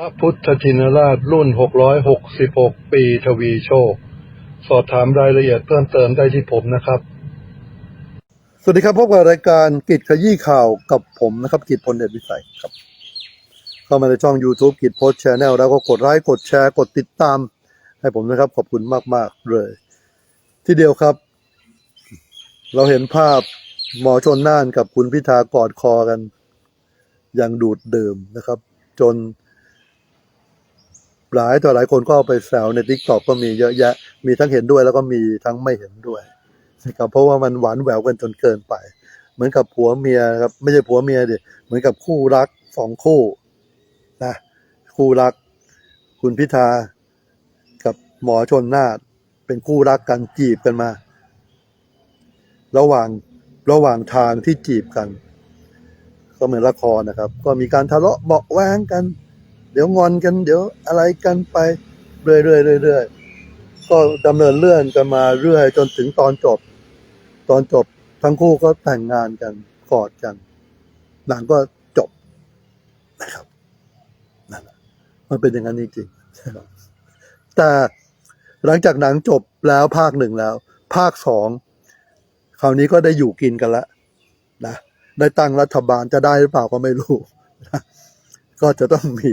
พระพุทธชินราชรุ่น 666 ปีทวีโชค สอบถามรายละเอียดเพิ่มเติมได้ที่ผมนะครับ สวัสดีครับพบกับรายการกิจขยี้ข่าวกับผมนะครับ กิจพลเดชวิสัยครับ เข้ามาในช่อง YouTube กิจโพสแชนแนลแล้วก็กดไลค์กดแชร์กดติดตาม ให้ผมนะครับ ขอบคุณมาก ๆ เลย ที่เดียวครับ เราเห็นภาพหมอชนน่านกับคุณพิธากอดคอกัน อย่างดูดเดื่มนะครับ จน หลายต่อหลายคนก็เอาไปแซวในทิกตอกก็มีเยอะแยะ มีทั้งเห็นด้วยแล้วก็มีทั้งไม่เห็นด้วยนะครับเพราะว่ามันหวานแหววกันจนเกินไป เหมือนกับผัวเมียครับไม่ใช่ผัวเมียดิเหมือนกับคู่รักสองคู่นะคู่รัก คุณพิธากับหมอชนนาฏเป็นคู่รักกันจีบกันมา ระหว่างระหว่างทางที่จีบกัน ก็เหมือนละครนะครับ ก็มีการทะเลาะเบาแวงกัน เดี๋ยวงอนกันเดี๋ยวอะไรกันไปเรื่อยเรื่อยๆเรื่อยๆก็ดำเนินเลื่อนกันมาเรื่อยจนถึงตอนจบ ตอนจบทั้งคู่ก็แต่งงานกันกอดกันหนังก็จบนะครับนั่นแหละมันเป็นอย่างนั้นจริงๆแต่หลังจากหนังจบแล้วภาคหนึ่งแล้ว ภาคสองคราวนี้ก็ได้อยู่กินกันแล้วนะได้ตั้งรัฐบาลจะได้หรือเปล่าก็ไม่รู้นะก็จะต้องมี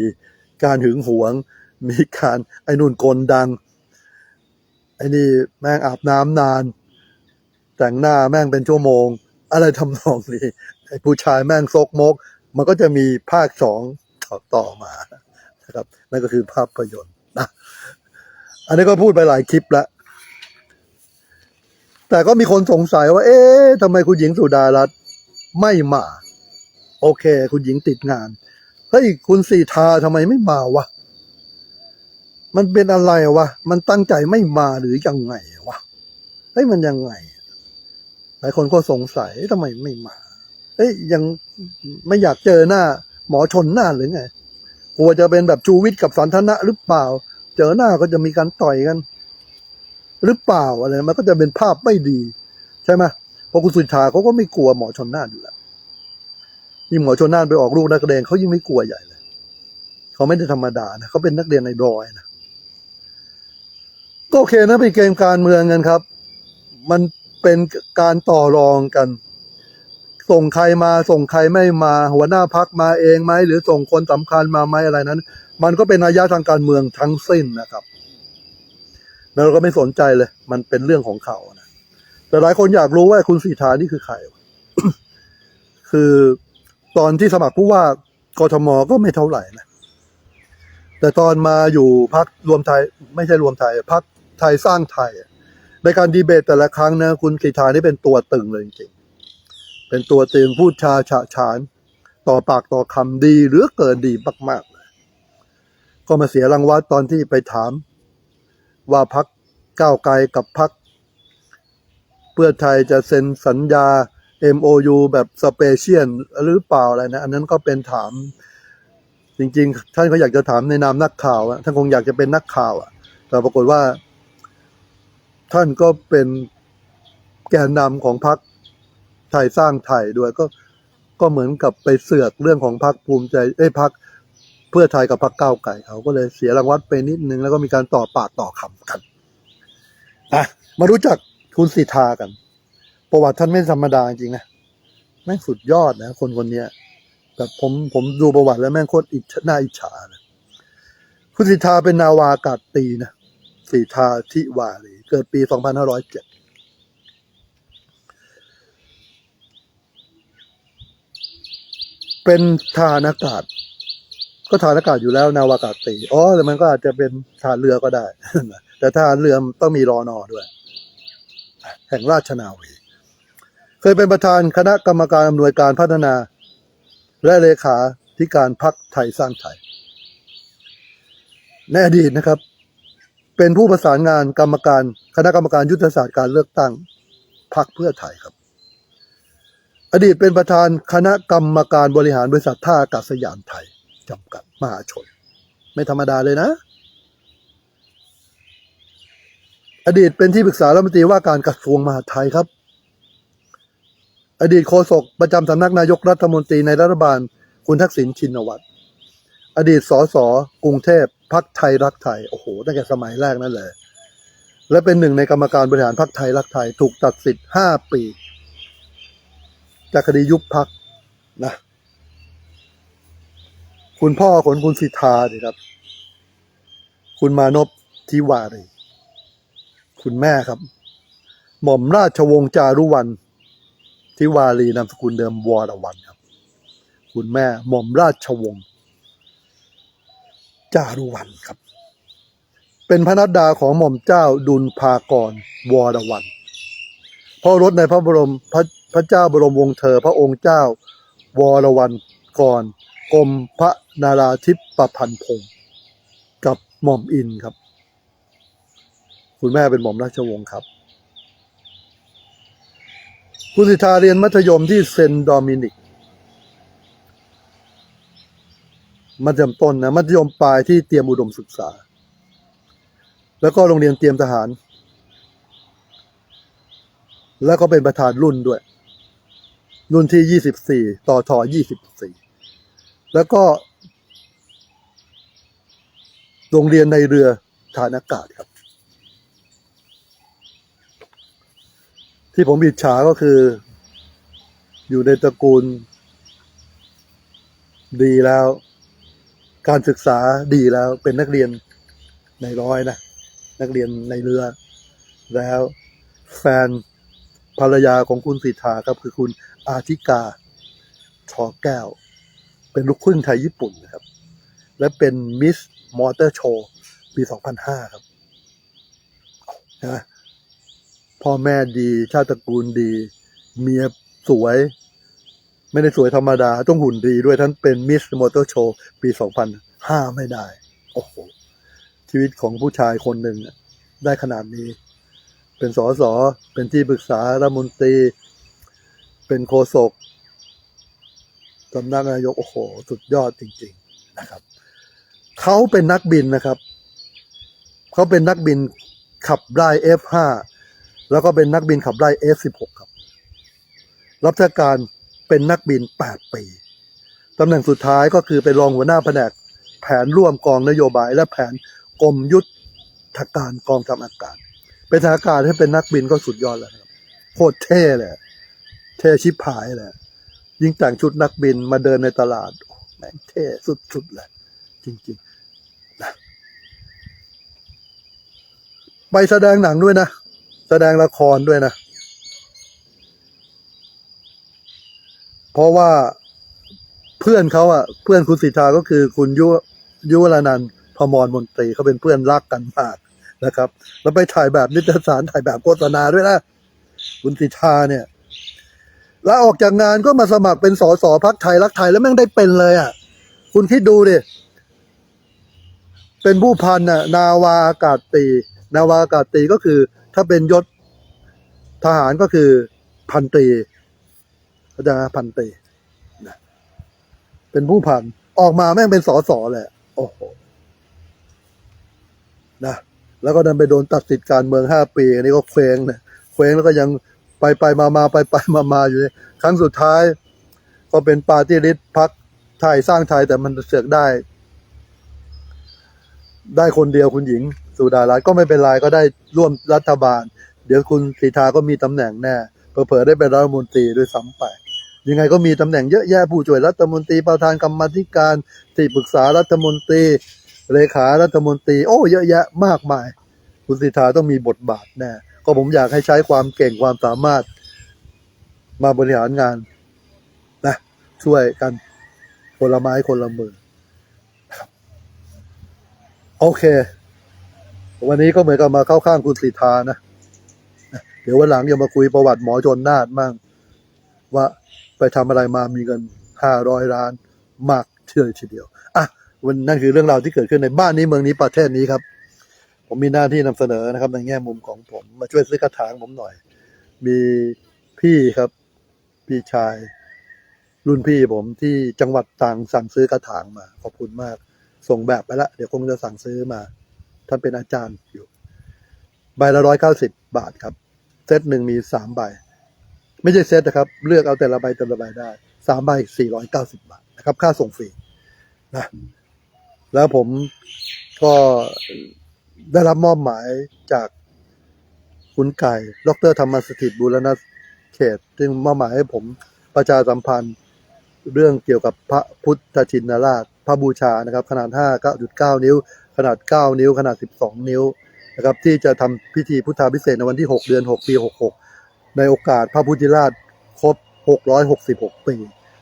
การหึงหวง มีการไอ้นุ่นกลดัง ไอ้นี่แม่งอาบน้ำนาน แต่งหน้าแม่งเป็นชั่วโมง อะไรทำนองนี้ ไอ้ผู้ชายแม่งซกมก มันก็จะมีภาคสองต่อตอมานะครับ นั่นก็คือภาพยนตร์นะอันนี้ก็พูดไปหลายคลิปแล้ว แต่ก็มีคนสงสัยว่า เอ๊ะทำไมคุณหญิงสุดารัตน์ไม่มา โอเค คุณหญิงติดงาน เฮ้ยคุณสีทาทำไมไม่มาวะ มันเป็นอะไรวะ มันตั้งใจไม่มาหรือยังไงวะ เฮ้ยมันยังไง หลายคนก็สงสัยทำไมไม่มา เฮ้ยยังไม่อยากเจอหน้า หมอชนหน้าหรือไงกลัวจะเป็นแบบชูวิทย์กับสันทนะหรือเปล่า เจอหน้าก็จะมีการต่อยกัน หรือเปล่าอะไร มันก็จะเป็นภาพไม่ดี ใช่ไหมเพราะคุณสุทธาเขาก็ไม่กลัวหมอชนหน้าอยู่แล้ว ยิ่งหมอชนน่านไปออกลูกนักเรียนเขายิ่งไม่กลัวใหญ่เลยเขาไม่ได้ธรรมดานะเขาเป็นนักเรียนในดอยนะก็โอเคนะเป็นเกมการเมืองกันครับ มันเป็นการต่อรองกัน ส่งใครมาส่งใครไม่มา หัวหน้าพักมาเองไหมหรือส่งคนสำคัญมาไหมอะไรนั้น มันก็เป็นนัยะทางการเมืองทั้งสิ้นนะครับแล้วเราก็ไม่สนใจเลย มันเป็นเรื่องของเขานะแต่หลายคนอยากรู้ว่าคุณสีทานี่คือใครคือ ตอนที่สมัครผู้ว่ากทมก็ไม่เท่าไหร่นะแต่ตอนมาอยู่พักรวมไทย ไม่ใช่รวมไทยพักไทยสร้างไทย ในการดีเบตแต่ละครั้งนะคุณสีทานี่เป็นตัวตึงเลยจริงๆเป็นตัวตึงพูดชาฉะฉาน ต่อปากต่อคำดีหรือเกินดีมากๆ ก็มาเสียรางวัลตอนที่ไปถาม ว่าพักก้าวไกลกับพักเพื่อไทยจะเซ็นสัญญา MOU แบบสเปเชียลหรือเปล่าอะไรนะ อันนั้นก็เป็นถาม จริง ๆ ท่านก็อยากจะถามในนามนักข่าวอะท่านคงอยากจะเป็นนักข่าวอะแต่ปรากฏว่า ท่านก็เป็นแกนนำของพรรคไทยสร้างไทยด้วยก็ก็เหมือนกับไปเสือกเรื่องของพรรคภูมิใจ เอ้ยพรรคเพื่อไทยกับพรรคก้าวไก่เขาก็เลยเสียรางวัลไปนิดนึง แล้วก็มีการต่อปากต่อคำกันอะมารู้จักคุณสิทธากัน ประวัติท่านไม่ธรรมดาจริงนะแม่งสุดยอดนะ คนคนนี้แบบผมผมดูประวัติแล้วแม่งโคตรอิจฉาอิจฉาเลยคุณสิทธาเป็นนาวากาศตีนะสิทธาทิวารีเกิดปี 2507เป็นทารอากาศ ก็ทารอากาศอยู่แล้วนาวากาศตีอ๋อแต่มันก็อาจจะเป็นทารเรือก็ได้ แต่ทาเรือต้องมีรอนอด้วย แห่งราชนาวี เคยเป็นประธานคณะกรรมการอำนวยการพัฒนา และเลขาธิการพักไทยสร้างไทย ในอดีตนะครับ เป็นผู้ประสานงานกรรมการคณะกรรมการยุทธศาสตร์การเลือกตั้งพักเพื่อไทยครับ อดีตเป็นประธานคณะกรรมการบริหารบริษัทท่าอากาศยานไทยจำกัดมหาชน ไม่ธรรมดาเลยนะ อดีตเป็นที่ปรึกษารัฐมนตรีว่าการกระทรวงมหาดไทยครับ อดีตโฆษกประจำสำนักนายกรัฐมนตรีในรัฐบาล คุณทักษิณชินวัตร อดีตสสกรุงเทพพักไทยรักไทย โอ้โห ตั้งแต่สมัยแรกนั่นเลย และเป็นหนึ่งในกรรมการบริหารพักไทยรักไทย ถูกตัดสิทธิ์ห้าปี จากคดียุบพักนะ คุณพ่อของคุณสิทธาดิครับ คุณมานพทิวารีคุณแม่ครับ หม่อมราชวงศ์จารุวรรณ ทิวารีนามสกุลเดิมวรวันครับ คุณแม่หม่อมราชวงศ์จารุวรรณครับ เป็นพระนัดดาของหม่อมเจ้าดุลภากรวรวันพ่อรถในพระบรมพระพระเจ้าบรมวงศ์เธอ พระองค์เจ้าวรวันกรกรมพระนาราธิปประพันธ์พงศ์กับหม่อมอินครับ คุณแม่เป็นหม่อมราชวงศ์ครับ คุณสิทธาเรียนมัธยมที่เซนต์โดมินิก มัธยมต้นนะ มัธยมปลายที่เตรียมอุดมศึกษา แล้วก็โรงเรียนเตรียมทหาร แล้วก็เป็นประธานรุ่นด้วย รุ่นที่ยี่สิบสี่ต่อทอยี่สิบสี่แล้วก็ โรงเรียนในเรือฐานอากาศครับ ที่ผมอิจฉาก็คือ อยู่ในตระกูล ดีแล้ว การศึกษาดีแล้วเป็นนักเรียนในร้อยนะนักเรียนในเรือ แล้วแฟนภรรยาของคุณสิทธาครับ คือคุณอาทิกาชอแก้ว เป็นลูกครึ่งไทยญี่ปุ่นนะครับ และเป็นมิสมอเตอร์โชว์ปี 2005 ครับนะ พ่อแม่ดี ชาติตระกูลดี เมียสวย ไม่ได้สวยธรรมดา ต้องหุ่นดีด้วยท่านเป็นมิสมอเตอร์โชว์ปี 2005 ไม่ได้ โอ้โห ชีวิตของผู้ชายคนหนึ่งได้ขนาดนี้ เป็นสอสอเป็นที่ปรึกษารัฐมนตรี เป็นโฆษกสำนักนายก โอ้โห สุดยอดจริง ๆนะครับเขาเป็นนักบินนะครับ เขาเป็นนักบินขับไล่ F5 แล้วก็เป็นนักบินขับไล่ F16 ครับ รับราชการเป็นนักบิน 8 ปีตำแหน่งสุดท้ายก็คือเป็นรองหัวหน้าแผนก แผนร่วมกองนโยบาย และแผนกรมยุทธการกองทัพอากาศ เป็นทหารอากาศให้เป็นนักบินก็สุดยอดแล้วครับโคตรเท่เลยเท่ชิบหายเลยยิ่งแต่งชุดนักบินมาเดินในตลาดโอ้แม่งเท่สุดๆเลยจริงๆนะไปแสดงหนังด้วยนะ แสดงละครด้วยนะ เพราะว่าเพื่อนเขาอะเพื่อนคุณสิทธาก็คือคุณยุยุวรนันพมรมนตรีเขาเป็นเพื่อนรักกันมากนะครับ แล้วไปถ่ายแบบนิตยสารถ่ายแบบโฆษณาด้วยนะคุณสิทธาเนี่ยแล้วออกจากงานก็มาสมัครเป็นสสพักไทยรักไทยแล้วแม่งได้เป็นเลยอะ คุณคิดดูดิ เป็นผู้พันน่ะ นาวาอากาศตี นาวาอากาศตรีก็คือถ้าเป็นยศทหารก็คือพันตรีเข้าใจไหมพันตรีนะเป็นผู้พันออกมาแม่งเป็นสอสอแหละโอ้โหนะแล้วก็ดันไปโดนตัดสิทธิ์การเมืองห้าปีอันนี้ก็เคว้งนะเคว้งแล้วก็ยังไปไปมามาไปไปมามาอยู่เนี่ยครั้งสุดท้าย ก็เป็นปาร์ตี้ลิสต์พักไทยสร้างไทยแต่มันเสือกได้ ได้คนเดียวคุณหญิง สุดารัตน์ก็ไม่เป็นไรก็ได้ร่วมรัฐบาล เดี๋ยวคุณสีทาก็มีตำแหน่งแน่เผลอๆได้เป็นรัฐมนตรีด้วยซ้ำไป ยังไงก็มีตำแหน่งเยอะแยะผู้ช่วยรัฐมนตรีประธานกรรมธิการที่ปรึกษารัฐมนตรีเลขารัฐมนตรี โอ้ เยอะแยะมากมาย คุณสิทธาต้องมีบทบาทแน่ก็ผมอยากให้ใช้ความเก่งความสามารถ มาบริหารงานนะช่วยกันคนละไม้คนละมือโอเค วันนี้ก็เหมือนกับมาเข้าข้างคุณสิทธานะนะเดี๋ยววันหลังอย่ามาคุยประวัติหมอจนนาดมั่งว่าไปทำอะไรมามีเงินห้าร้อยล้านมากเชื่อทีเดียวอะวันนั่นคือเรื่องราวที่เกิดขึ้นในบ้านนี้เมืองนี้ประเทศนี้ครับ ผมมีหน้าที่นำเสนอนะครับ ในแง่มุมของผมมาช่วยซื้อกระถางผมหน่อย มีพี่ครับ พี่ชาย รุ่นพี่ผมที่จังหวัดตรังสั่งซื้อกระถางมา ขอบคุณมาก ส่งแบบไปละเดี๋ยวคงจะสั่งซื้อมา ท่านเป็นอาจารย์อยู่ ใบละร้อยเก้าสิบบาทครับ เซตหนึ่งมีสามใบ ไม่ใช่เซตนะครับ เลือกเอาแต่ละใบแต่ละใบได้สามใบสี่ร้อยเก้าสิบบาทนะครับ ค่าส่งฟรีนะแล้วผมก็ได้รับมอบหมายจากคุณไก่ ดรธรรมสถิตบูรณะเขต ซึ่งมอบหมายให้ผมประชาสัมพันธ์เรื่องเกี่ยวกับพระพุทธชินราช พระบูชานะครับ ขนาด 5 9.9 นิ้ว ขนาด 9 นิ้ว ขนาด 12 นิ้วนะครับที่จะทำพิธีพุทธาพิเศษกในวันที่ 6 เดือน 6 ปี 66 ในโอกาสพระพุทธราชครบ 666 ปี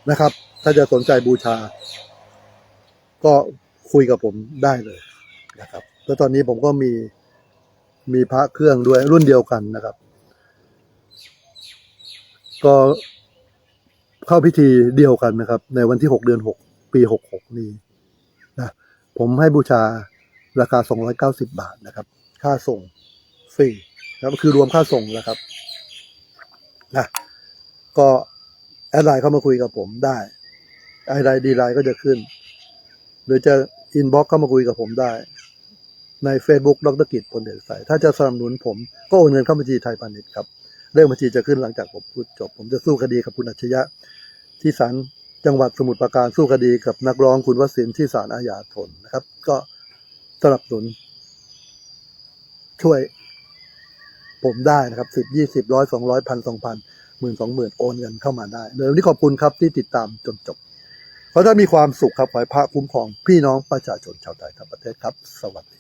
นะครับ ถ้าจะสนใจบูชา ก็คุยกับผมได้เลยนะครับแล้วตอนนี้ผมก็มีมีพระเครื่องด้วยรุ่นเดียวกันนะครับ ก็เข้าพิธีเดียวกันนะครับ ในวันที่หกเดือนหกปีหกหกนี้นะผมให้บูชา ราคาสองร้อยเก้าสิบาทนะครับ ค่าส่งฟรีนะครับคือรวมค่าส่งแล้วครับนะก็แอดไลน์เข้ามาคุยกับผมได้ไอไลน์ดีไลน์ก็จะขึ้น หรือจะอินบ็อกเข้ามาคุยกับผมได้ ใน Facebook ดรกิจพลเดชใสถ้าจะสนับสนุนผมก็โอนเงินเข้าบัญชีไทยพาณิชย์ครับเลขบัญชีจะขึ้นหลังจากผมพูดจบ ผมจะสู้คดีกับคุณอัจฉริยะ ที่ศาลจังหวัดสมุทรปราการสู้คดีกับนักร้องคุณวสินทร์ที่ศาลอาญาธนนะครับ ก็ สนับสนุน ช่วย ผมได้นะครับสิบยี่สิบร้อยสองร้อยพันสองพันหมื่นสองหมื่นโอนเงินเข้ามาได้เลยวนนี้ขอบคุณครับที่ติดตามจนจบขอท่านมีความสุขครับขอให้พระคุ้มครองพี่น้องประชาชนชาวไทยทั้งประเทศครับ สวัสดี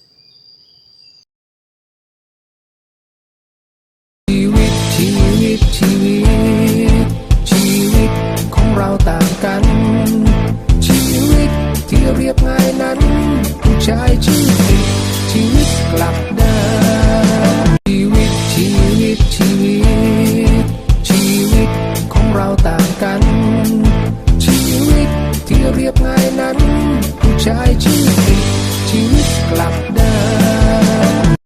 ชีวิตชีวิตชีวิต ชีวิตของเราต่างกัน chai